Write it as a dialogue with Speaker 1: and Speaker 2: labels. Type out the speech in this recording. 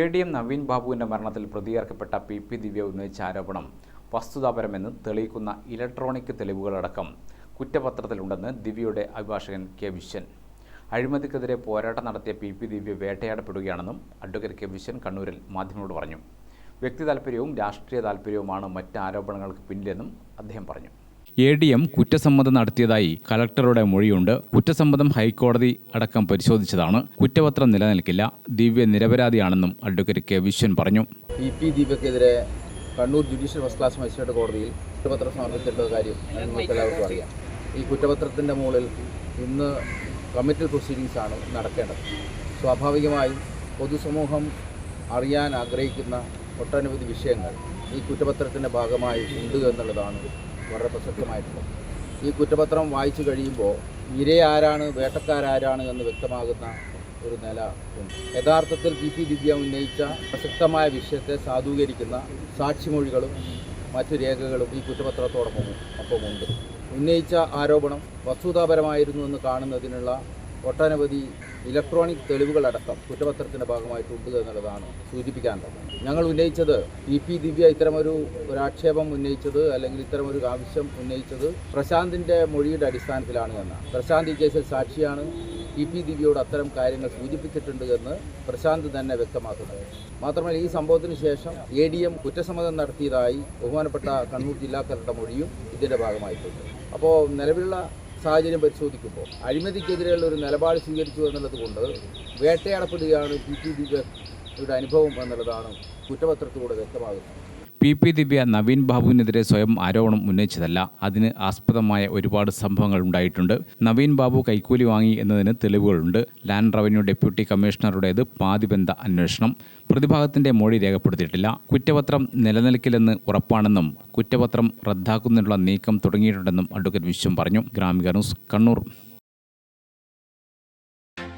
Speaker 1: A D M Naveen ബാബുവിന്റെ മരണത്തിൽ പ്രതിയേർക്കപ്പെട്ട P P ദിവ്യ ഉന്നയിച്ച ആരോപണം വസ്തുതാപരമെന്ന് തെളിയിക്കുന്ന ഇലക്ട്രോണിക് തെളിവുകളടക്കം കുറ്റപത്രത്തിലുണ്ടെന്ന് ദിവ്യയുടെ അഭിഭാഷകൻ കെ വിശ്വൻ. അഴിമതിക്കെതിരെ പോരാട്ടം നടത്തിയ പി പി ദിവ്യ വേട്ടയാടപ്പെടുകയാണെന്നും അഡ്വക്കേറ്റ് കെ വിശ്വൻ കണ്ണൂരിൽ മാധ്യമങ്ങളോട് പറഞ്ഞു. വ്യക്തി താൽപ്പര്യവും രാഷ്ട്രീയ താൽപ്പര്യവുമാണ് മറ്റ് ആരോപണങ്ങൾക്ക് പിന്നിലെന്നും അദ്ദേഹം പറഞ്ഞു. എ ഡി എം കുറ്റസമ്മതം നടത്തിയതായി കലക്ടറുടെ മൊഴിയുണ്ട്. കുറ്റസമ്മതം ഹൈക്കോടതി അടക്കം പരിശോധിച്ചതാണ്. കുറ്റപത്രം നിലനിൽക്കില്ല. ദിവ്യ നിരപരാധിയാണെന്നും അഡ്വക്കേറ്റ് കെ വിശ്വൻ പറഞ്ഞു.
Speaker 2: P P ദീപക്കെതിരെ Kannur judicial first class magistrate കോടതിയിൽ കുറ്റപത്രം സമർപ്പിച്ചിട്ടുള്ള കാര്യം നിങ്ങൾക്ക് എല്ലാവർക്കും അറിയാം. ഈ കുറ്റപത്രത്തിന്റെ മുകളിൽ ഇന്ന് കമ്മിറ്റൽ പ്രൊസീഡിങ്സ് ആണ് നടക്കേണ്ടത്. സ്വാഭാവികമായും പൊതുസമൂഹം അറിയാൻ ആഗ്രഹിക്കുന്ന ഒട്ടനവധി വിഷയങ്ങൾ ഈ കുറ്റപത്രത്തിന്റെ ഭാഗമായി ഉണ്ട് എന്നുള്ളതാണ് വളരെ പ്രസക്തമായിട്ടുള്ളത് ഈ കുറ്റപത്രം വായിച്ചു കഴിയുമ്പോൾ ഇര ആരാണ് വേട്ടക്കാരാരാണ് എന്ന് വ്യക്തമാകുന്ന ഒരു നില ഉണ്ട്. യഥാർത്ഥത്തിൽ പി പി ദിവ്യ ഉന്നയിച്ച പ്രസക്തമായ വിഷയത്തെ സാധൂകരിക്കുന്ന സാക്ഷിമൊഴികളും മറ്റു രേഖകളും ഈ കുറ്റപത്രത്തോടൊപ്പം ഒപ്പമുണ്ട്. ഉന്നയിച്ച ആരോപണം വസ്തുതാപരമായിരുന്നു എന്ന് കാണുന്നതിനുള്ള ഒട്ടനവധി ഇലക്ട്രോണിക് തെളിവുകളടക്കം കുറ്റപത്രത്തിന്റെ ഭാഗമായിട്ടുണ്ട് എന്നുള്ളതാണ് സൂചിപ്പിക്കാനുള്ളത് ഞങ്ങൾ ഉന്നയിച്ചത് ഇ പി ദിവ്യ ഇത്തരമൊരു ഒരാക്ഷേപം ഉന്നയിച്ചത് അല്ലെങ്കിൽ ഇത്തരമൊരു ആവശ്യം ഉന്നയിച്ചത് പ്രശാന്തിന്റെ മൊഴിയുടെ അടിസ്ഥാനത്തിലാണ് എന്നാണ്. പ്രശാന്ത് ഈ കേസിൽ സാക്ഷിയാണ്. ഇ പി ദിവ്യയോട് അത്തരം കാര്യങ്ങൾ സൂചിപ്പിച്ചിട്ടുണ്ട് എന്ന് പ്രശാന്ത് തന്നെ വ്യക്തമാക്കുന്നത് മാത്രമല്ല ഈ സംഭവത്തിന് ശേഷം എ ഡി എം കുറ്റസമ്മതം നടത്തിയതായി ബഹുമാനപ്പെട്ട കണ്ണൂർ ജില്ലാ കളക്ടറുടെ മൊഴിയും ഇതിന്റെ ഭാഗമായിട്ടുണ്ട്. അപ്പോൾ നിലവിലുള്ള സാഹചര്യം പരിശോധിക്കുമ്പോൾ അഴിമതിക്കെതിരെയുള്ള ഒരു നിലപാട് സ്വീകരിച്ചു എന്നുള്ളത് കൊണ്ട് വേട്ടയാടപ്പെടുകയാണ് പി ടി ദിവ്യയുടെ അനുഭവം എന്നുള്ളതാണ് കുറ്റപത്രത്തിലൂടെ വ്യക്തമാകുന്നത്.
Speaker 1: പി പി ദിവ്യ നവീൻ ബാബുവിനെതിരെ സ്വയം ആരോപണം ഉന്നയിച്ചതല്ല. അതിന് ആസ്പദമായ ഒരുപാട് സംഭവങ്ങൾ ഉണ്ടായിട്ടുണ്ട്. നവീൻ ബാബു കൈക്കൂലി വാങ്ങി എന്നതിന് തെളിവുകളുണ്ട്. ലാൻഡ് റവന്യൂ ഡെപ്യൂട്ടി കമ്മീഷണറുടേത് പാതിബന്ധ അന്വേഷണം. പ്രതിഭാഗത്തിന്റെ മൊഴി രേഖപ്പെടുത്തിയിട്ടില്ല. കുറ്റപത്രം നിലനിൽക്കില്ലെന്ന് ഉറപ്പാണെന്നും കുറ്റപത്രം റദ്ദാക്കുന്നതിനുള്ള നീക്കം തുടങ്ങിയിട്ടുണ്ടെന്നും അഡ്വക്കേറ്റ് വിശ്വം പറഞ്ഞു. Gramika news Kannur.